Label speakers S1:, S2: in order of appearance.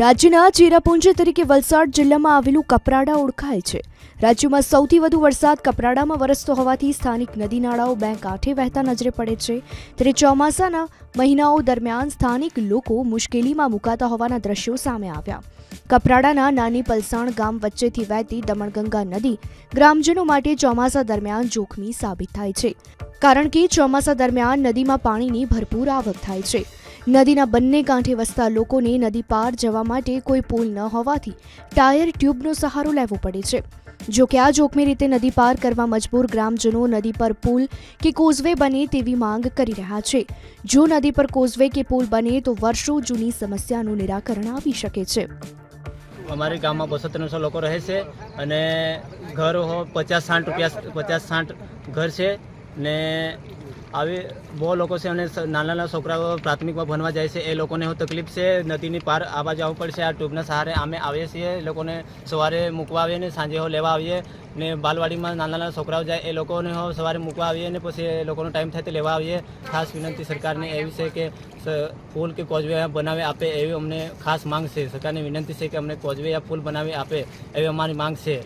S1: રાજ્યના ચેરાપુંજ તરીકે વલસાડ જિલ્લામાં આવેલું કપરાડા ઓળખાય છે. રાજ્યમાં સૌથી વધુ વરસાદ કપરાડામાં વરસતો હોવાથી સ્થાનિક નદી નાળાઓ બે કાંઠે વહેતા નજરે પડે છે. ત્યારે ચોમાસાના મહિનાઓ દરમિયાન સ્થાનિક લોકો મુશ્કેલીમાં મુકાતા હોવાના દ્રશ્યો સામે આવ્યા. કપરાડાના નાની પલસાણ ગામ વચ્ચેથી વહેતી દમણગંગા નદી ગ્રામજનો માટે ચોમાસા દરમિયાન જોખમી સાબિત થાય છે. કારણ કે ચોમાસા દરમિયાન નદીમાં પાણીની ભરપૂર આવક થાય છે. નદીના બંને કાંઠે વસતા લોકોને નદી પાર જવા માટે કોઈ પુલ ન હોવાથી ટાયર ટ્યુબનો સહારો લેવો પડે છે. જો કે આ જોખમી રીતે નદી પાર કરવા મજબૂર ગ્રામજનો નદી પર પુલ કે કોઝવે બને તેવી માંગ કરી રહ્યા છે. જો નદી પર કોઝવે કે પુલ બને તો વર્ષો જૂની સમસ્યાનું નિરાકરણ આવી શકે છે.
S2: અમારી ગામમાં બસો ત્રણસો લોકો રહે છે અને ઘર પચાસ સાઠ રૂપિયા, પચાસ સાઠ ઘર છે ને આવી બહુ લોકો છે અને નાના નાના છોકરાઓ પ્રાથમિકમાં ભણવા જાય છે. એ લોકોને હું તકલીફ છે. નદીની પાર આવવા જવું પડશે. આ ટ્યુબના સહારે અમે આવીએ છીએ. લોકોને સવારે મૂકવા આવીએ ને સાંજે હો લેવા આવીએ ને બાલવાડીમાં નાના નાના છોકરાઓ જાય એ લોકોને હો સવારે મૂકવા આવીએ ને પછી એ લોકોનો ટાઈમ થાય તો લેવા આવીએ. ખાસ વિનંતી સરકારને એવી છે કે પુલ કે કોઝવે બનાવી, આપે એવી અમને ખાસ માંગ છે. સરકારને વિનંતી છે કે અમને કોઝવે યા પુલ બનાવી આપે એવી અમારી માંગ છે.